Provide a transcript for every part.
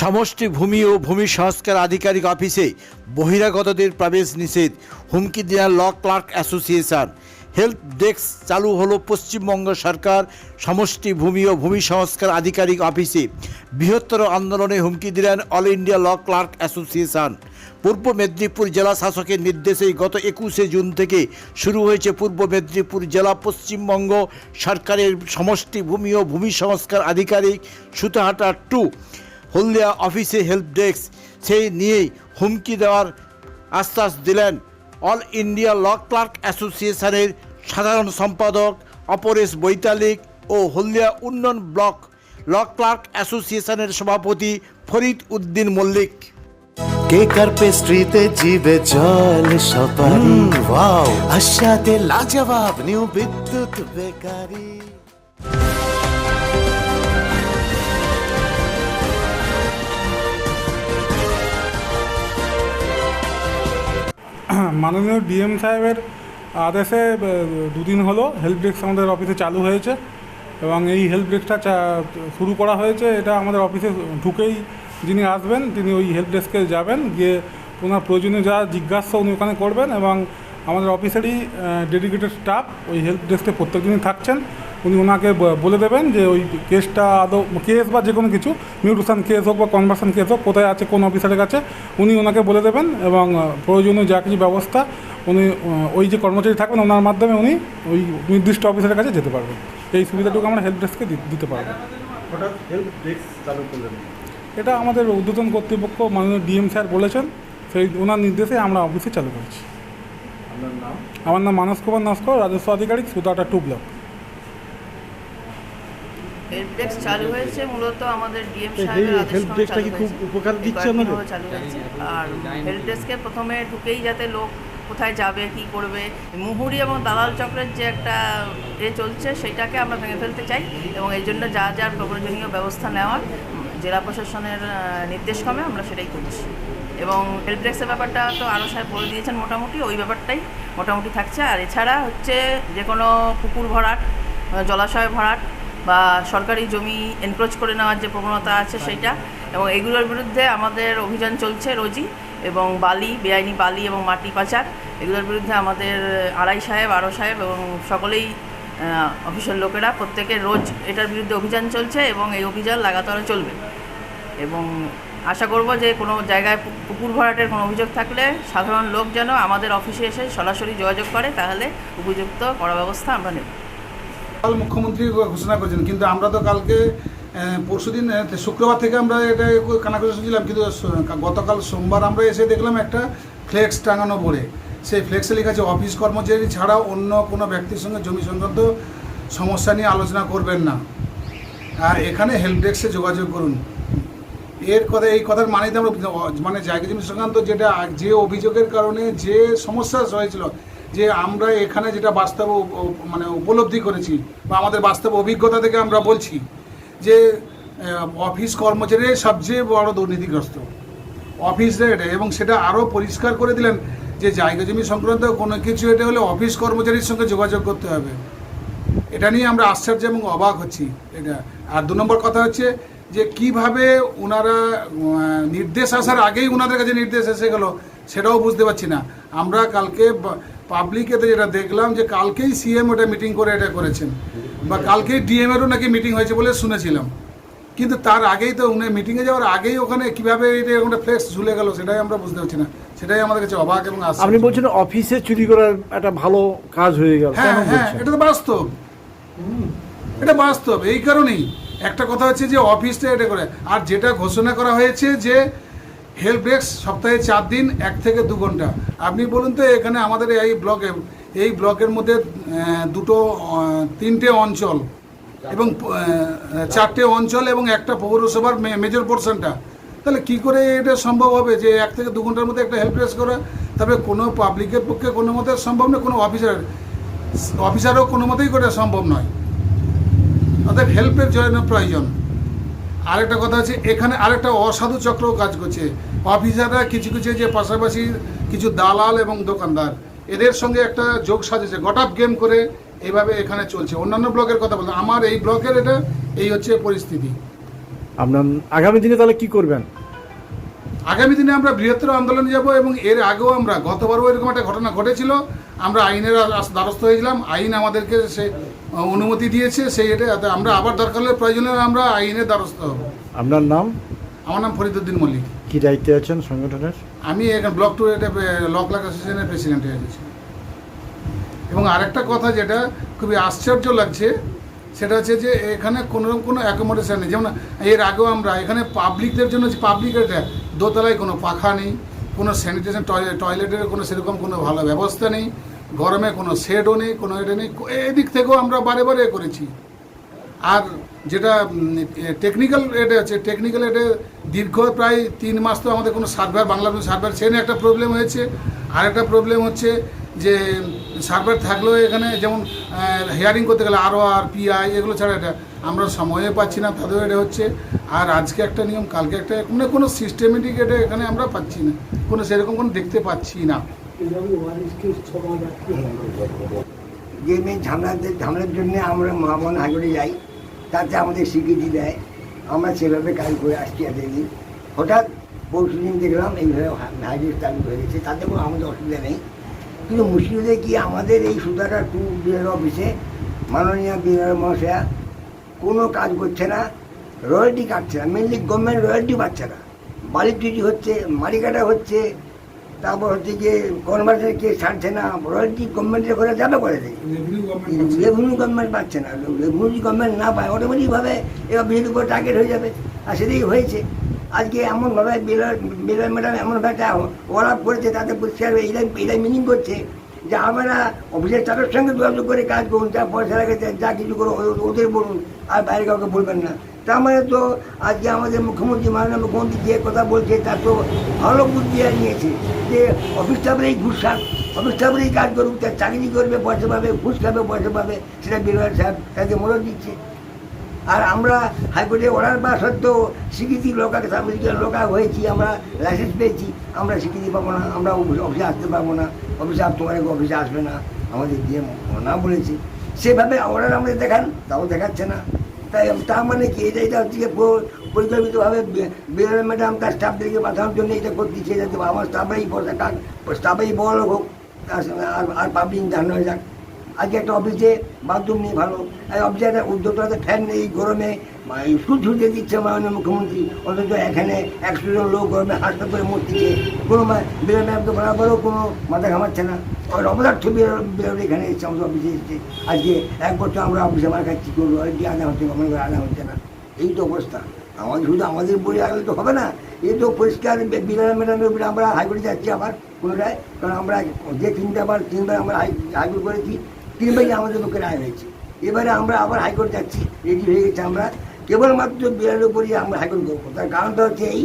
সমষ্টি ভূমি ও ভূমি সংস্কার আধিকারিক অফিসে বহিরাগতদের প্রবেশ নিষেধ, হুমকি দেওয়া law clerk association. Help desk চালু হলো পশ্চিমবঙ্গ সরকার সমষ্টি ভূমি ও ভূমি সংস্কার আধিকারিক অফিসে। বৃহত্তর আন্দোলনে হুমকি দিলেন all India law clerk association. Purba Medinipur জেলা শাসকের নির্দেশে গত একুশে জুন থেকে শুরু হয়েছে পূর্ব মেদিনীপুর জেলা পশ্চিমবঙ্গ সরকারের সমষ্টি ভূমি ও ভূমি সংস্কার আধিকারিক সুতাহাটা টু। হলদিয়া অফিসে হেল্প ডেস্ক সেই নিয়েই হুমকি দেওয়ার আশ্বাস দিলেন অল ইন্ডিয়া ল ক্লার্ক অ্যাসোসিয়েশনের সাধারণ সম্পাদক অপরেশ বৈতালিক ও হলদিয়া উন্নয়ন ব্লক ল ক্লার্ক অ্যাসোসিয়েশনের সভাপতি ফরিদ উদ্দিন মল্লিক। কেকার পেস্ট্রিতে জিবে জল সপারি? ওয়াও। আশাতে লাজবাব নিউ বিদ্যুৎ বেকারি। মাননীয় ডিএম সাহেবের আদেশে দুদিন হলো হেল্প ডেস্ক আমাদের অফিসে চালু হয়েছে এবং এই হেল্প ডেস্কটা শুরু করা হয়েছে। এটা আমাদের অফিসে ঢুকেই যিনি আসবেন, তিনি ওই হেল্প ডেস্কে যাবেন। গিয়ে ওনার প্রয়োজনীয় যা জিজ্ঞাসা উনি ওখানে করবেন এবং আমাদের অফিসেরই ডেডিকেটেড স্টাফ ওই হেল্প ডেস্কে প্রত্যেকদিনই থাকছেন। উনি ওনাকে বলে দেবেন যে ওই কেসটা আদৌ কেস বা যে কোনো কিছু মিউটেশন কেস হোক বা কনভার্সন কেস হোক কোথায় আছে কোন অফিসারের কাছে উনি ওনাকে বলে দেবেন এবং প্রয়োজনীয় যা কিছু ব্যবস্থা উনি ওই যে কর্মচারী থাকবেন ওনার মাধ্যমে উনি ওই নির্দিষ্ট অফিসারের কাছে যেতে পারবেন। এই সুবিধাটুকু আমরা হেল্প ডেস্কে দিতে পারব। এটা আমাদের উদ্বোধন কর্তৃপক্ষ মাননীয় ডিএম স্যার বলেছেন সেই ওনার নির্দেশে আমরা অফিসে চালু করেছি। আমার নাম মানস কুমার নস্কর রাজস্ব আধিকারিক সুতাটা টু ব্লক। চালু হয়েছে মূলত আমাদের ডিএম এই সাহেবের আদেশ ক্রমে চালু কি খুব হয়েছে। উপকার দিচ্ছে আমাদের? চালু হয়েছে আর হেল্প ডেস্কে প্রথমে ঢুকেই যাতে লোক কোথায় যাবে কি করবে মুহুরি এবং দালাল চক্রের যে একটা এ চলছে সেটাকে আমরা ভেঙে ফেলতে চাই এবং এই জন্য যা যা প্রয়োজনীয় ব্যবস্থা নেওয়ার জেলা প্রশাসনের আহ, নির্দেশক্রমে আমরা সেটাই করছি এবং হেল্প ডেস্কের ব্যাপারটা তো আরও সাহেব বলে দিয়েছেন মোটামুটি ওই ব্যাপারটাই মোটামুটি থাকছে আর এছাড়া হচ্ছে যে কোনো পুকুর ভরাট জলাশয় ভরাট বা সরকারি জমি এনক্রোচ করে নেওয়ার যে প্রবণতা আছে সেইটা এবং এগুলোর বিরুদ্ধে আমাদের অভিযান চলছে রোজই এবং বালি বেআইনি বালি এবং মাটি পাচার এগুলোর বিরুদ্ধে আমাদের আড়াই সাহেব আরও সাহেব এবং সকলেই অফিসের লোকেরা প্রত্যেকের রোজ এটার বিরুদ্ধে অভিযান চলছে এবং এই অভিযান লাগাতার চলবে। এবং আশা করব যে কোনো জায়গায় পুকুর ভরাটের কোনো অভিযোগ থাকলে সাধারণ লোক যেন আমাদের অফিসে এসে সরাসরি যোগাযোগ করে তাহলে উপযুক্ত করা ব্যবস্থা আমরা নেব। কাল মুখ্যমন্ত্রী ঘোষণা করেছেন, কিন্তু আমরা তো কালকে পরশু দিন শুক্রবার থেকে আমরা এটা কানাঘুষা শুনছিলাম, কিন্তু গতকাল সোমবার আমরা এসে দেখলাম একটা ফ্লেক্স টাঙানো পড়ে। সেই ফ্লেক্সে লেখা আছে, অফিস কর্মচারী ছাড়াও অন্য কোনো ব্যক্তির সঙ্গে জমি সংক্রান্ত সমস্যা নিয়ে আলোচনা করবেন না। আর এখানে হেল্প ডেস্কে যোগাযোগ করুন। এর কথা, এই কথার মানে আমরা মানে জায়গা জমি সংক্রান্ত যেটা, যে অভিযোগের কারণে যে সমস্যা হয়েছিল যে আমরা এখানে যেটা বাস্তব মানে উপলব্ধি করেছি বা আমাদের বাস্তব অভিজ্ঞতা থেকে আমরা বলছি যে অফিস কর্মচারী সবচেয়ে বড় দুর্নীতিগ্রস্ত। অফিস এটা, এবং সেটা আরও পরিষ্কার করে দিলেন যে জায়গা জমি সংক্রান্ত কোনো কিছু, এটা হলে অফিস কর্মচারীর সঙ্গে যোগাযোগ করতে হবে। এটা নিয়ে আমরা আশ্চর্য এবং অবাক হচ্ছি। এটা, আর দু নম্বর কথা হচ্ছে যে কীভাবে ওনারা নির্দেশ আসার আগেই ওনাদের কাছে নির্দেশ এসে গেল, সেটাও বুঝতে পারছি না। আমরা কালকে পাবলিকেতে যেটা দেখলাম যে কালকেই সিএম ওটা মিটিং করে এটা করেছেন। বা কালকেই ডিএমেরও নাকি মিটিং হয়েছে বলে শুনেছিলাম। কিন্তু তার আগেই তো উনি মিটিংয়ে যাওয়ার আগেই ওখানে কীভাবে এটা একটা ফ্লেক্স ঝুলে গেল সেটাই আমরা বুঝতে পারছি না। সেটাই আমাদের কাছে অবাক এবং আশ্চর্য। আপনি বলছেন অফিসে চুরি করার একটা ভালো কাজ হয়ে গেল হ্যাঁ হ্যাঁ এটা তো বাস্তব। এটা বাস্তব এই কারণেই। একটা কথা হচ্ছে যে অফিসটা এটা করে আর যেটা ঘোষণা করা হয়েছে যে হেল্প ডেস্ক সপ্তাহে চার দিন, এক থেকে দু ঘণ্টা। আপনি বলুন তো, এখানে আমাদের এই ব্লকে, এই ব্লকের মধ্যে দুটো তিনটে অঞ্চল এবং চারটে অঞ্চল এবং একটা পৌরসভার মেজর পোর্শনটা তাহলে কি করে এটা সম্ভব হবে যে এক থেকে দু ঘণ্টার মধ্যে একটা হেল্প ডেস্ক করা? তবে কোনো পাবলিকের পক্ষে কোনো মতে সম্ভব নয়, কোনো অফিসার অফিসারও কোনো মতেই করে সম্ভব নয়। অর্থাৎ হেল্পের জন্য প্রয়োজন। আরেকটা কথা আছে এখানে আরেকটা অসাধু চক্রও কাজ করছে। অফিসাররা কিছু কিছু যে পাশাপাশি কিছু দালাল এবং দোকানদার এদের সঙ্গে একটা যোগ সাজেছে। গটাপ গেম করে এইভাবে এখানে চলছে। অন্যান্য ব্লকের কথা বলতে আমার এই ব্লকের এটা এই হচ্ছে পরিস্থিতি। আপনার আগামী দিনে তাহলে কি করবেন? আগামী দিনে আমরা বৃহত্তর আন্দোলনে যাব এবং এর আগেও আমরা গতবারও এরকম একটা ঘটনা ঘটেছিল। আমরা আইনের দ্বারস্থ হয়েছিলাম। আইন আমাদেরকে সে অনুমতি দিয়েছে সেই এটা আমরা আবার দরকার হলে প্রয়োজনে আমরা আইনের দ্বারস্থ হব। আপনার নাম? আমার নাম ফরিদুদ্দিন মল্লিক। কি দায়িত্বে আছেন সংগঠনের? আমি এখানে ব্লক টু এটা ল ক্লার্ক অ্যাসোসিয়েশনের প্রেসিডেন্ট হয়ে গেছি এবং আরেকটা কথা যেটা খুবই আশ্চর্য লাগছে সেটা হচ্ছে যে এখানে কোনো রকম কোনো অ্যাকোমোডেশন নেই। যেমন এর আগেও আমরা এখানে পাবলিকদের জন্য যে পাবলিক এটা দোতলায় কোনো পাখা নেই কোনো স্যানিটেশন টয়লেটের কোনো সেরকম কোনো ভালো ব্যবস্থা নেই। গরমে কোনো শেডও নেই, কোনো এটা নেই। এদিক থেকেও আমরা বারে বারে করেছি। আর যেটা টেকনিক্যাল এটা আছে টেকনিক্যাল এটা দীর্ঘ প্রায় তিন মাস তো আমাদের কোনো সার্ভার বাংলা সার্ভার সে একটা প্রবলেম হয়েছে। আর একটা প্রবলেম হচ্ছে যে সার্ভার থাকলেও এখানে যেমন হিয়ারিং করতে গেলে আরও আর পিআই এগুলো ছাড়া এটা আমরা সময়ে পাচ্ছি না, তাদেরও এটা হচ্ছে। আর আজকে একটা নিয়ম, কালকে একটা মানে কোনো সিস্টেমেটিক এটা এখানে আমরা পাচ্ছি না। কোনো, সেরকম কোনো দেখতে পাচ্ছি না। যে মেয়ে ঝামেলাদের ঝামেলার জন্য আমরা মহামন হাজরে যাই তাতে আমাদের স্বীকৃতি দেয়, আমরা সেভাবে কাজ করে আসছি এতদিন। হঠাৎ পরশু দিন দেখলাম এইভাবে হাইকোর্ট চালু হয়ে গেছে, তাতে কোনো আমাদের অসুবিধা নেই। কিন্তু হলে কি আমাদের এই সুদারা টু বিএর অফিসে মাননীয় বিএর মহাশয়া কোনো কাজ করছে না, রয়্যালটি কাটছে না মেনলি গভর্নমেন্ট রয়্যালটি পাচ্ছে না। বাড়ি তৈরি হচ্ছে মারি কাটা হচ্ছে তারপর হচ্ছে যে কনভার্সের কে ছাড়ছে না রয়্যালটি গভর্নমেন্টের করে যাবে করে দেয় রেভিনিউ গভর্নমেন্ট পাচ্ছে না। রেভিনিউ যদি গভর্নমেন্ট না। পায় অটোমেটিকভাবে এবার বিজেপির উপর টার্গেট হয়ে যাবে। আর সেটাই হয়েছে। আজকে এমনভাবে বিলয় বিলয় ম্যাডাম এমনভাবে একটা ওয়ারাপ করেছে তাতে পরিষ্কার এইটাই এইটাই মিনিং করছে যে আমরা অফিসের চারের সঙ্গে যোগাযোগ করে কাজ করুন যা পয়সা লাগে যা- যা কিছু করো ও- ওদের বলুন। আর বাইরে কাউকে বলবেন না। তার মানে তো আজকে আমাদের মুখ্যমন্ত্রী মাননীয় মুখ্যমন্ত্রী যে কথা বলছে, তার তো ভালো বুদ্ধি নিয়েছে যে অফিস স্টাফেরই ঘুষ খাক অফিস স্টাফেরই কাজ করুক, তার চাকরি করবে, পয়সা পাবে, ঘুষ খাবে, পয়সা পাবে, সেটা বিলয় সাহেব তাকে মনে দিচ্ছে। আর আমরা হাইকোর্টে অর্ডার বা সত্ত্বেও স্বীকৃতি লোকাকে সামরিক লোকা হয়েছি, আমরা লাইসেন্স পেয়েছি, আমরা স্বীকৃতি পাবো না, আমরা অফিসে আসতে পারব না, অফিসে তোমার অফিসে আসবে না, আমাদের দিয়ে না বলেছি। সেভাবে অর্ডার আমাদের দেখান, তাও দেখাচ্ছে না। তাই তা মানে কি? এটা এটা হচ্ছে পরিকল্পিতভাবে বিরোধী ম্যাডাম তার স্টাফদেরকে পাঠানোর জন্য এটা করতে চেয়ে যাতে আমার স্টাফেই বড় কাক স্টাফেই বড় হোক আর আর পাবলিক জানানো হয়ে যাক। আজকে একটা অফিসে বাথরুম নেই ভালো। এই অফিসে একটা উদ্যোগটা ফ্যান নেই, গরমে ছুটে দিচ্ছে মাননীয় মুখ্যমন্ত্রী। অথচ এখানে একশো জন লোক গরমে হাসপাতাল করে মরতেছে কোনো বিরোধী ম্যাম তো বরাবরও কোনো মাথা ঘামাচ্ছে না। ওই অপদার্থ বিরোধী এখানে এসছে, আমাদের অফিসে এসছে। আজকে এক বছর আমরা অফিসে মার খাচ্ছি করব অলরেডি আনা হচ্ছে কখন করে আনা হচ্ছে না। এই তো অবস্থা। আমাদের শুধু আমাদের বই আগলে তো হবে না। এই তো পরিষ্কার বিরোধী ম্যাডামের উপরে আমরা হাইকোর্টে যাচ্ছি আবার পুনরায়। কারণ আমরা যে তিনটাবার, তিনবার আমরা হাই হাইকোর্ট করেছি, তিনবারই আমাদের পক্ষে রায় হয়েছে। এবারে আমরা আবার হাইকোর্ট যাচ্ছি রেডি হয়ে গেছে আমরা। কেবলমাত্র বিড়ালের উপরই আমরা হাইকোর্ট করব। তার কারণটা হচ্ছে এই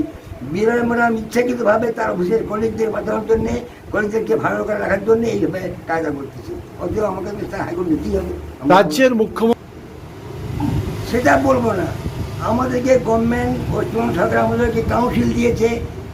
বিড়াল ম্যাডাম ইচ্ছাকৃতভাবে তার অফিসের কলিগদের পাঠানোর জন্যে কলিগদেরকে ভালো করে রাখার জন্য এইভাবে কায়দা করতেছে। অতএব আমাকে তার হাইকোর্ট নিতেই হবে। রাজ্যের মুখ্যমন্ত্রী সেটা বলব না। আমাদেরকে গভর্নমেন্ট পশ্চিমবঙ্গ সরকার আমাদেরকে কাউন্সিল দিয়েছে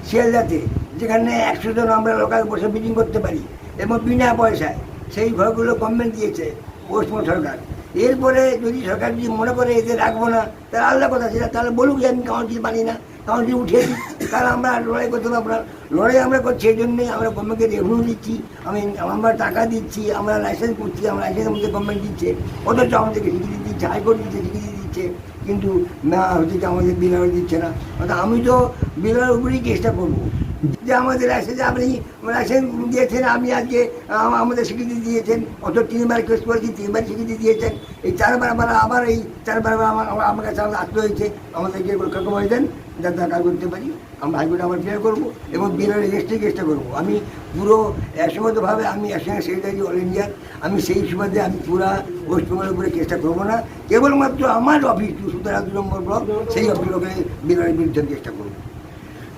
শিয়ালদাতে যেখানে একশো জন আমরা লোকাল বসে মিটিং করতে পারি। এবং বিনা পয়সায় সেই ঘরগুলো গভর্নমেন্ট দিয়েছে পশ্চিমবঙ্গ সরকার। এরপরে যদি সরকার যদি মনে করে এতে রাখব না, তাহলে আলাদা কথা সেটা, তাহলে বলুক যে আমি কাউন্সিল মানি না, কাউন্সিল দিই। তাহলে আমরা লড়াই করতে পারব না। লড়াই আমরা করছি এই জন্যে আমরা গভর্নমেন্টকে রেভিনিউ দিচ্ছি, আমি আমরা টাকা দিচ্ছি, আমরা লাইসেন্স করছি, আমরা লাইসেন্স আমাদের গভর্নমেন্ট দিচ্ছে। অথচ আমাদেরকে স্বীকৃতি দিচ্ছে হাইকোর্ট দিচ্ছে স্বীকৃতি দিচ্ছে। কিন্তু না, হচ্ছে আমাদের বিলার দিচ্ছে না। অর্থাৎ আমি তো বিলার উপরেই চেষ্টা করব। যে আমাদের লাইসেন্স আপনি লাইসেন্স দিয়েছেন আপনি আজকে আমাদের স্বীকৃতি দিয়েছেন। অত তিনবার কেস করেছি, তিনবার স্বীকৃতি দিয়েছেন। এই চারবার আবার আবার এই চারবার আমার, আমার- আমার কাছে আমার আসতে হয়েছে। আমাদেরকে রক্ষা করে দেন, যাতে কাজ করতে পারি। আমরা হাইকোর্টে আবার ক্লিয়ার করব এবং বিলের রেজিস্ট্রি চেষ্টা করব। আমি পুরো একসঙ্গতভাবে আমি একসঙ্গে সেক্রেটারি অল ইন্ডিয়ার আমি সেই সুবাদে আমি পুরা পশ্চিমবঙ্গের উপরে চেষ্টা করব না। কেবলমাত্র আমার অফিস সুতরাং দু নম্বর ব্লক সেই অফিসকে বিলের বিরুদ্ধে চেষ্টা করব।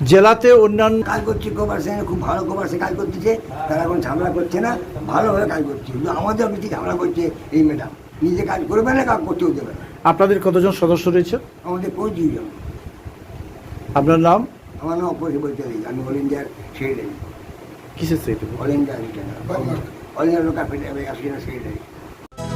জেলাতে অন্যান্য কাজ করছে কোপারেশনে খুব ভালো কোপারেশনে কাজ করতেছে তারা এখন ঝামেলা করছে না ভালোভাবে কাজ করছে। কিন্তু আমাদের অফিসে ঝামেলা করছে এই ম্যাডাম। নিজে কাজ করবে না কাজ করতেও দেবে না। আপনাদের কতজন সদস্য রয়েছে? আমাদের পঁচিশ জন। আপনার নাম? আমার নাম অপরিষদ বলতে আমি অল ইন্ডিয়ার সেক্রেটারি। কিসের secretary? All India all India local federation secretary.